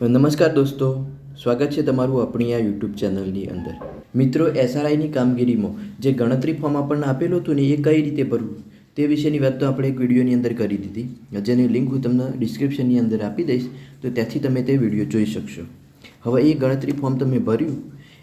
નમસ્કાર દોસ્તો. સ્વાગત છે તમારું આપણી આ યુટ્યુબ ચેનલની અંદર. મિત્રો, એસઆરઆઈની કામગીરીમાં જે ગણતરી ફોર્મ આપણને આપેલું હતું ને, એ કઈ રીતે ભરવું? તે વિશેની વાત તો આપણે એક વિડીયોની અંદર કરી દીધી. જેની લિંક હું તમને ડિસ્ક્રિપ્શનની અંદર આપી દઈશ, તો ત્યાંથી તમે તે વીડિયો જોઈ શકશો. હવે એ ગણતરી ફોર્મ તમે ભર્યું,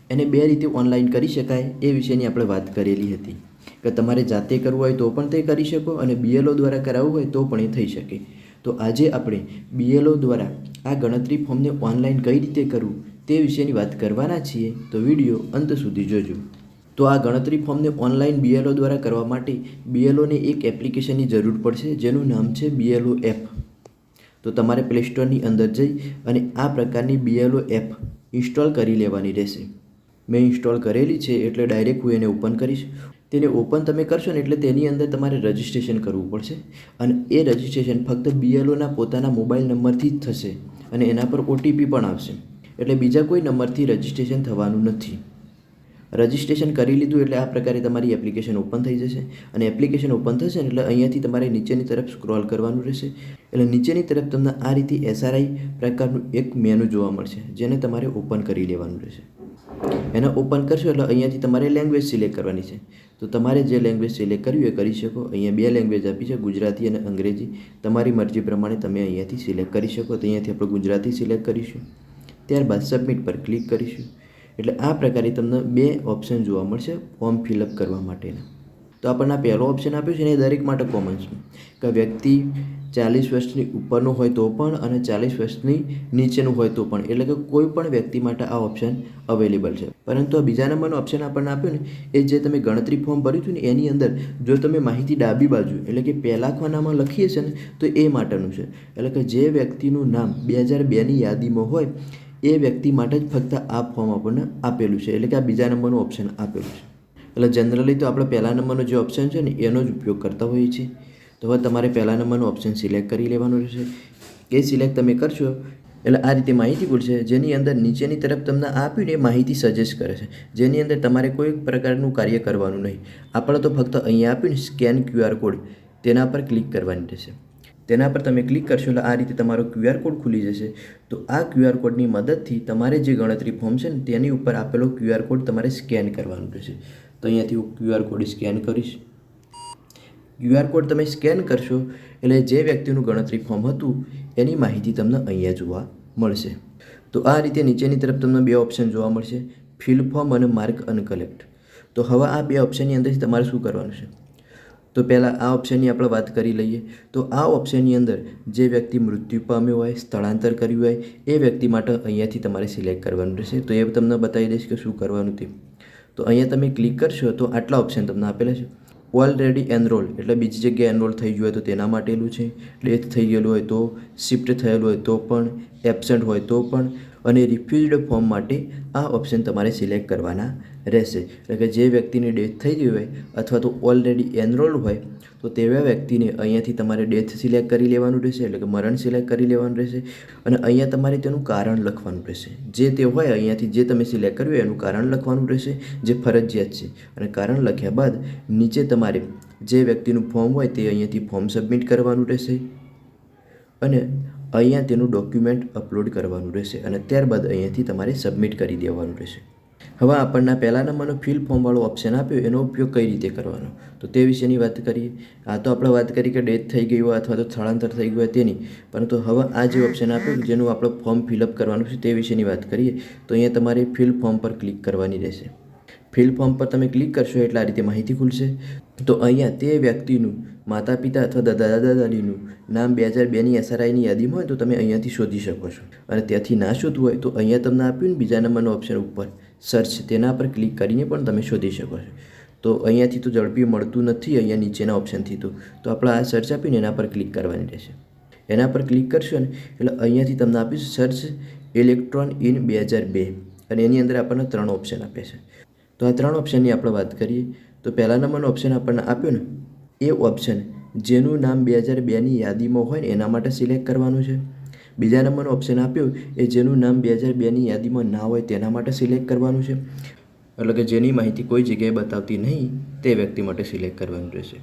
એને બે રીતે ઓનલાઈન કરી શકાય, એ વિશેની આપણે વાત કરેલી હતી. કે તમારે જાતે કરવું હોય તો પણ તે કરી શકો, અને બીએલઓ દ્વારા કરાવવું હોય તો પણ એ થઈ શકે. તો આજે આપણે બીએલઓ દ્વારા આ ગણતરી ફોર્મને ઓનલાઈન કઈ રીતે કરવું તે વિશેની વાત કરવાના છીએ, તો વીડિયો અંત સુધી જોજો. તો આ ગણતરી ફોર્મને ઓનલાઈન બીએલઓ દ્વારા કરવા માટે બીએલઓને એક એપ્લિકેશનની જરૂર પડશે, જેનું નામ છે બીએલઓ એપ. તો તમારે પ્લે સ્ટોરની અંદર જઈ અને આ પ્રકારની બીએલઓ એપ ઇન્સ્ટોલ કરી લેવાની રહેશે. મેં ઇન્સ્ટોલ કરેલી છે એટલે ડાયરેક્ટ હું એને ઓપન કરીશ. તેને ઓપન તમે કરશો ને એટલે તેની અંદર તમારે રજિસ્ટ્રેશન કરવું પડશે. અને એ રજિસ્ટ્રેશન ફક્ત બીએલઓના પોતાના મોબાઈલ નંબરથી જ થશે અને એના પર ઓટીપી પણ આવશે. એટલે બીજા કોઈ નંબરથી રજિસ્ટ્રેશન થવાનું નથી. રજિસ્ટ્રેશન કરી લીધું એટલે આ પ્રકારે તમારી એપ્લિકેશન ઓપન થઈ જશે. અને એપ્લિકેશન ઓપન થશે એટલે અહીંયાથી તમારે નીચેની તરફ સ્ક્રોલ કરવાનું રહેશે. એટલે નીચેની તરફ તમને આ રીતે એસઆરઆઈ પ્રકારનું એક મેનુ જોવા મળશે, જેને તમારે ઓપન કરી લેવાનું રહેશે. એને ઓપન કરશો એટલે અહીંયાથી તમારે લેંગ્વેજ સિલેક્ટ કરવાની છે. તો તમારે જે લેંગ્વેજ સિલેક્ટ કરવી એ કરી શકો. અહીંયા બે લેંગ્વેજ આપી છે, ગુજરાતી અને અંગ્રેજી. તમારી મરજી પ્રમાણે તમે અહીંયાથી સિલેક્ટ કરી શકો. તો અહીંયાથી આપણે ગુજરાતી સિલેક્ટ કરીશું. ત્યારબાદ સબમિટ પર ક્લિક કરીશું. એટલે આ પ્રકારે તમને બે ઓપ્શન જોવા મળશે ફોર્મ ફિલઅપ કરવા માટેના. તો આપણને પહેલો ઓપ્શન આપ્યો છે ને એ દરેક માટે કોમન છે. કે વ્યક્તિ ચાલીસ વર્ષની ઉપરનું હોય તો પણ અને ચાલીસ વર્ષની નીચેનું હોય તો પણ. એટલે કે કોઈ પણ વ્યક્તિ માટે આ ઓપ્શન અવેલેબલ છે. પરંતુ આ બીજા નંબરનો ઓપ્શન આપણને આપ્યો ને, એ જે તમે ગણતરી ફોર્મ ભર્યું હતું ને, એની અંદર જો તમે માહિતી ડાબી બાજુ, એટલે કે પહેલા ખાનામાં લખીએ છે ને, તો એ માટેનું છે. એટલે કે જે વ્યક્તિનું નામ બે હજાર બેની યાદીમાં હોય, એ વ્યક્તિ માટે જ ફક્ત આ ફોર્મ આપણને આપેલું છે. એટલે કે આ બીજા નંબરનું ઓપ્શન આપેલું છે. એટલે જનરલી તો આપણે પહેલા નંબરનો જે ઓપ્શન છે ને, એનો જ ઉપયોગ કરતા હોઈએ છીએ. તો હવે તમારે પહેલા નંબરનો ઓપ્શન સિલેક્ટ કરી લેવાનું રહેશે. એ સિલેક્ટ તમે કરશો, એટલે આ રીતે માહિતી પૂછશે, જેની અંદર નીચેની તરફ તમને આપ્યું ને માહિતી સજેસ્ટ કરે છે. જેની અંદર તમારે કોઈ પ્રકારનું કાર્ય કરવાનું નહીં. આપણે તો ફક્ત અહીંયા આપ્યું ને સ્કેન ક્યુઆર કોડ તેના પર ક્લિક કરવાની રહેશે. તેના પર તમે ક્લિક કરશો એટલે આ રીતે તમારો ક્યુઆર કોડ ખુલી જશે. તો આ ક્યુઆર કોડની મદદથી તમારે જે ગણતરી ફોર્મ છે ને, તેની ઉપર આપેલો ક્યુઆર કોડ તમારે સ્કેન કરવાનું રહેશે. તો અહીંયાથી હું ક્યુઆર કોડ સ્કેન કરીશ. ક્યુઆર કોડ તમે સ્કેન કરશો એટલે જે વ્યક્તિનું ગણતરી ફોર્મ હતું, એની માહિતી તમને અહીંયા જોવા મળશે. તો આ રીતે નીચેની તરફ તમને બે ઓપ્શન જોવા મળશે ફિલ ફોર્મ અને માર્ક અનકલેક્ટ તો હવે આ બે ઓપ્શનની અંદરથી તમારે શું કરવાનું છે? તો પહેલાં આ ઓપ્શનની આપણે વાત કરી લઈએ. તો આ ઓપ્શનની અંદર જે વ્યક્તિ મૃત્યુ પામ્યો હોય, સ્થળાંતર કર્યું હોય, એ વ્યક્તિ માટે અહીંયાથી તમારે સિલેક્ટ કરવાનું રહેશે. તો એ તમને બતાવી દઈશ કે શું કરવાનું તે. તો અહીંયા તમે ક્લિક કરશો તો આટલા ઓપ્શન તમને આપેલા છે. ઓલરેડી એનરોલ એટલે બીજી જગ્યાએ એનરોલ થઈ ગયું હોય તો તેના માટેલું છે. ડેથ થઈ ગયેલું હોય તો શિફ્ટ થયેલું હોય તો પણ એબસેન્ટ હોય તો પણ. અને રિફ્યુઝડ ફોર્મ માટે આ ઓપ્શન તમારે સિલેક્ટ કરવાના રહેશે. એટલે કે જે વ્યક્તિની ડેથ થઈ ગઈ હોય અથવા તો ઓલરેડી એનરોલ હોય, તો તેવા વ્યક્તિને અહીંયાથી તમારે ડેથ સિલેક્ટ કરી લેવાનું રહેશે, એટલે કે મરણ સિલેક્ટ કરી લેવાનું રહેશે અને અહીંયા તમારે તેનું કારણ લખવાનું રહેશે. જે તે હોય અહીંયાથી જે તમે સિલેક્ટ કર્યું હોય એનું કારણ લખવાનું રહેશે, જે ફરજિયાત છે. અને કારણ લખ્યા બાદ નીચે તમારે જે વ્યક્તિનું ફોર્મ હોય તે અહીંયાથી ફોર્મ સબમિટ કરવાનું રહેશે. અને અહીંયા તેનું ડોક્યુમેન્ટ અપલોડ કરવાનું રહેશે અને ત્યારબાદ અહીંયાથી તમારે સબમિટ કરી દેવાનું રહેશે. હવે આપણને પહેલા નંબરનો ફિલ ફોર્મવાળો ઓપ્શન આપ્યો, એનો ઉપયોગ કઈ રીતે કરવાનો? તો તે વિશેની વાત કરીએ. આ તો આપણે વાત કરી કે ડેથ થઈ ગઈ હોય અથવા તો સ્થળાંતર થઈ ગયું હોય તેની, પરંતુ હવે આ જે ઓપ્શન આપ્યું જેનું આપણે ફોર્મ ફિલઅપ કરવાનું છે તે વિશેની વાત કરીએ, તો અહીંયા તમારે ફિલ ફોર્મ પર ક્લિક કરવાની રહેશે. ફિલ ફોર્મ પર તમે ક્લિક કરશો એટલે આ રીતે માહિતી ખુલશે. તો અહીંયા તે વ્યક્તિનું માતા પિતા અથવા દાદા દાદા દાદીનું નામ બે હજાર બેની એસઆરઆઈની યાદીમાં હોય તો તમે અહીંયાથી શોધી શકો છો. અને ત્યાંથી ના શોધવું હોય તો અહીંયા તમને આપ્યું ને બીજા નંબરનો ઓપ્શન ઉપર. સર્ચ તેના પર ક્લિક કરીને પણ તમે શોધી શકો છો. તો અહીંયાથી તો ઝડપી મળતું નથી, અહીંયા નીચેના ઓપ્શનથી તો. તો આપણે આ સર્ચ આપીને એના પર ક્લિક કરવાની રહેશે. એના પર ક્લિક કરશો ને, એટલે અહીંયાથી તમને આપીશ સર્ચ ઇલેક્ટ્રોન ઇન બે હજાર બે. અને એની અંદર આપણને ત્રણ ઓપ્શન આપે છે. તો આ ત્રણ ઓપ્શનની આપણે વાત કરીએ. તો પહેલા નંબરનો ઓપ્શન આપણને આપ્યો ને? એ ઓપ્શન જેનું નામ બે હજાર બેની યાદીમાં હોય ને, એના માટે સિલેક્ટ કરવાનું છે. બીજા નંબરનો ઓપ્શન આપ્યો એ જેનું નામ બે હજાર બેની યાદીમાં ના હોય તેના માટે સિલેક્ટ કરવાનું છે. એટલે કે જેની માહિતી કોઈ જગ્યાએ બતાવતી નહીં, તે વ્યક્તિ માટે સિલેક્ટ કરવાનું રહેશે.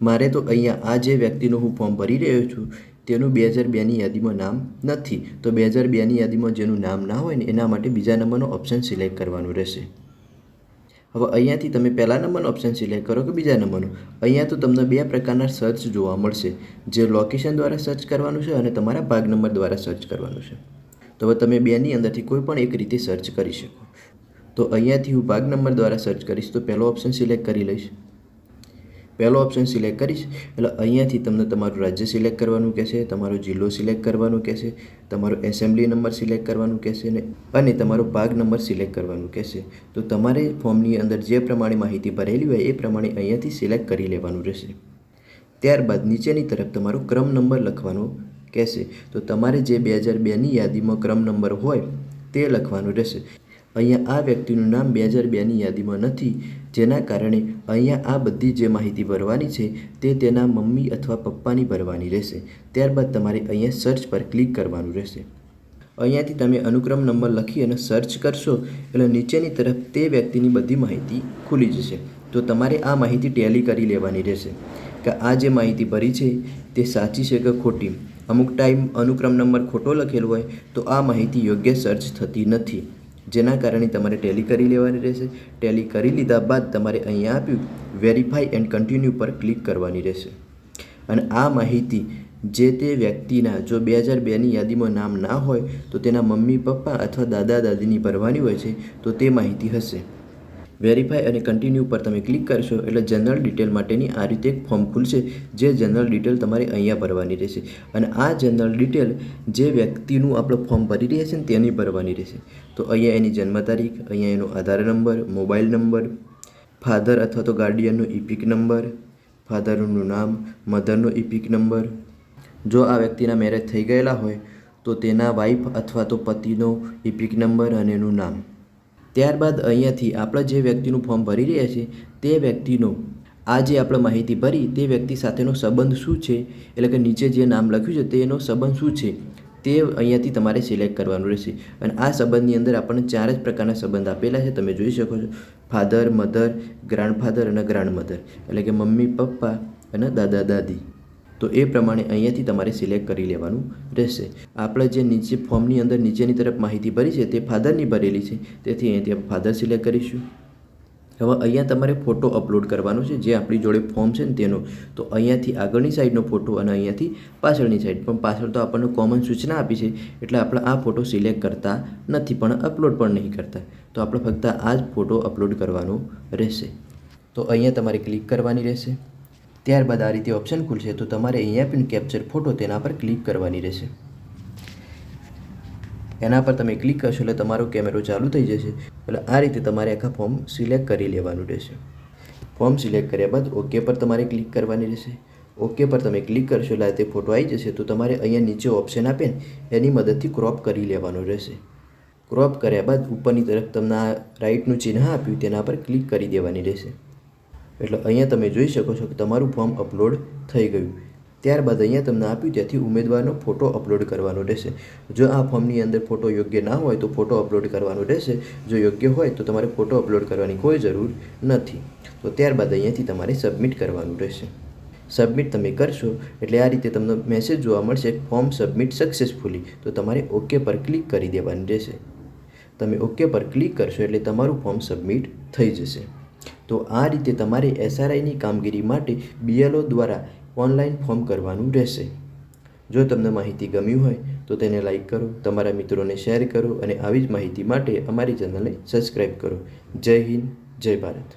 મારે તો અહીંયા આ જે વ્યક્તિનું હું ફોર્મ ભરી રહ્યો છું, તેનું બે હજાર બેની યાદીમાં નામ નથી. તો બે હજાર બેની યાદીમાં જેનું નામ ના હોય ને, એના માટે બીજા નંબરનો ઓપ્શન સિલેક્ટ કરવાનું રહેશે. હવે અહીંયાથી તમે પહેલા નંબરનો ઓપ્શન સિલેક્ટ કરો કે બીજા નંબરનો? અહીંયા તો તમને બે પ્રકારના સર્ચ જોવા મળશે. જે લોકેશન દ્વારા સર્ચ કરવાનું છે અને તમારા ભાગ નંબર દ્વારા સર્ચ કરવાનું છે. તો હવે તમે બેની અંદરથી કોઈ પણ એક રીતે સર્ચ કરી શકો. તો અહીંયાથી હું ભાગ નંબર દ્વારા સર્ચ કરીશ તો પહેલો ઓપ્શન સિલેક્ટ કરી લઈશ. પહેલો ઓપ્શન સિલેક્ટ કરીશ. એટલે અહીંયાથી તમને તમારું રાજ્ય સિલેક્ટ કરવાનું કહેશે, તમારો જિલ્લો સિલેક્ટ કરવાનું કહેશે, તમારો એસેમ્બલી નંબર સિલેક્ટ કરવાનું કહેશે ને, અને તમારો ભાગ નંબર સિલેક્ટ કરવાનું કહેશે. તો તમારે ફોર્મની અંદર જે પ્રમાણે માહિતી ભરેલી હોય એ પ્રમાણે અહીંયાથી સિલેક્ટ કરી લેવાનું રહેશે. ત્યારબાદ નીચેની તરફ તમારો ક્રમ નંબર લખવાનો કહેશે. તો તમારે જે બે હજાર બેની યાદીમાં ક્રમ નંબર હોય તે લખવાનું રહેશે. અહીંયા આ વ્યક્તિનું નામ બે હજાર બેની યાદીમાં નથી. જેના કારણે અહીંયા આ બધી જે માહિતી ભરવાની છે તે તેના મમ્મી અથવા પપ્પાની ભરવાની રહેશે. ત્યારબાદ તમારે અહીંયા સર્ચ પર ક્લિક કરવાનું રહેશે. અહીંયાથી તમે અનુક્રમ નંબર લખી અને સર્ચ કરશો એટલે નીચેની તરફ તે વ્યક્તિની બધી માહિતી ખુલી જશે. તો તમારે આ માહિતી ટેલી કરી લેવાની રહેશે કે આ જે માહિતી ભરી છે તે સાચી છે કે ખોટી. અમુક ટાઈમ અનુક્રમ નંબર ખોટો લખેલો હોય તો આ માહિતી યોગ્ય સર્ચ થતી નથી. જેના કારણે તમારે ટેલી કરી લેવાની રહેશે. ટેલી કરી લીધા બાદ તમારે અહીંયા આપ્યું વેરીફાઈ એન્ડ કન્ટિન્યુ પર ક્લિક કરવાની રહેશે. અને આ માહિતી જે તે વ્યક્તિના, જો બે હજાર બેની યાદીમાં નામ ના હોય, તો તેના મમ્મી, પપ્પા અથવા દાદા, દાદીની ભરવાની હોય છે, તો તે માહિતી હશે. વેરીફાઈ અને કન્ટિન્યુ પર તમે ક્લિક કરશો એટલે જનરલ ડિટેલ માટેની આ રીતે એક ફોર્મ ખુલશે, જે જનરલ ડિટેલ તમારે અહીંયા ભરવાની રહેશે. અને આ જનરલ ડિટેલ જે વ્યક્તિનું આપણે ફોર્મ ભરી રહ્યા છે ને તેની ભરવાની રહેશે. તો અહીંયા એની જન્મ તારીખ, અહીંયા એનો Aadhaar number mobile number father અથવા તો ગાર્ડિયનનો ઇપિક નંબર ફાધરનું નામ મધરનો ઇપિક નંબર જો આ વ્યક્તિના મેરેજ થઈ ગયેલા હોય, તો તેના વાઈફ અથવા તો પતિનો ઇપિક નંબર અને એનું નામ. ત્યારબાદ અહીંયાથી આપણે જે વ્યક્તિનું ફોર્મ ભરી રહ્યા છીએ તે વ્યક્તિનો આ જે આપણે માહિતી ભરી, તે વ્યક્તિ સાથેનો સંબંધ શું છે, એટલે કે નીચે જે નામ લખ્યું છે, તેનો સંબંધ શું છે, તે અહીંયાથી તમારે સિલેક્ટ કરવાનું રહેશે. અને આ સંબંધની અંદર આપણને ચાર જ પ્રકારના સંબંધ આપેલા છે, તમે જોઈ શકો છો. ફાધર મધર ગ્રાન્ડફાધર અને ગ્રાન્ડ મધર એટલે કે મમ્મી, પપ્પા અને દાદા, દાદી. તો એ પ્રમાણે અહીંયાથી તમારે સિલેક્ટ કરી લેવાનું રહેશે. આપણે જે નીચે ફોર્મની અંદર નીચેની તરફ માહિતી ભરી છે તે ફાધરની ભરેલી છે. તેથી અહીંયાથી આપણે ફાધર સિલેક્ટ કરીશું. હવે અહીંયા તમારે ફોટો અપલોડ કરવાનો છે, જે આપણી જોડે ફોર્મ છે ને તેનો. તો અહીંયાથી આગળની સાઈડનો ફોટો અને અહીંયાથી પાછળની સાઈડ. પણ પાછળ તો આપણને કોમન સૂચના આપી છે, એટલે આપણે આ ફોટો સિલેક્ટ કરતા નથી, પણ અપલોડ પણ નહીં કરતા. તો આપણે ફક્ત આ જ ફોટો અપલોડ કરવાનો રહેશે. તો અહીંયા તમારે ક્લિક કરવાની રહેશે. ત્યારબાદ આ રીતે ઓપ્શન ખુલશે તો તમારે અહીંયા પણ કેપ્ચર ફોટો તેના પર ક્લિક કરવાની રહેશે. એના પર તમે ક્લિક કરશો એટલે તમારો કેમેરો ચાલુ થઈ જશે. એટલે આ રીતે તમારે આખા ફોર્મ સિલેક્ટ કરી લેવાનું રહેશે. ફોર્મ સિલેક્ટ કર્યા બાદ ઓકે પર તમારે ક્લિક કરવાની રહેશે. ઓકે પર તમે ક્લિક કરશો એટલે તે ફોટો આવી જશે તો તમારે અહીંયા નીચે ઓપ્શન આપે ને એની મદદથી ક્રોપ કરી લેવાનું રહેશે. ક્રોપ કર્યા બાદ ઉપરની તરફ તમને આ રાઈટનું ચિહ્ન આપ્યું તેના પર ક્લિક કરી દેવાની રહેશે. એટલે અહીંયા તમે જોઈ શકો છો કે તમારું ફોર્મ અપલોડ થઈ ગયું. ત્યારબાદ અહીંયા તમને આપ્યું ત્યાંથી ઉમેદવારનો ફોટો અપલોડ કરવાનો રહેશે. જો આ ફોર્મની અંદર ફોટો યોગ્ય ના હોય તો ફોટો અપલોડ કરવાનો રહેશે. જો યોગ્ય હોય તો તમારે ફોટો અપલોડ કરવાની કોઈ જરૂર નથી. તો ત્યારબાદ અહીંયાથી તમારે સબમિટ કરવાનું રહેશે. સબમિટ તમે કરશો એટલે આ રીતે તમને મેસેજ જોવા મળશે ફોર્મ સબમિટ સક્સેસફુલી તો તમારે ઓકે પર ક્લિક કરી દેવાની રહેશે. તમે ઓકે પર ક્લિક કરશો એટલે તમારું ફોર્મ સબમિટ થઈ જશે. તો આ રીતે તમારે એસઆરઆઈની કામગીરી માટે બીએલઓ દ્વારા ઓનલાઈન ફોર્મ કરવાનું રહેશે. જો તમને માહિતી ગમ્યું હોય, તો તેને લાઈક કરો, તમારા મિત્રોને શેર કરો અને આવી જ માહિતી માટે અમારી ચેનલને સબસ્ક્રાઈબ કરો. જય હિન્દ, જય ભારત.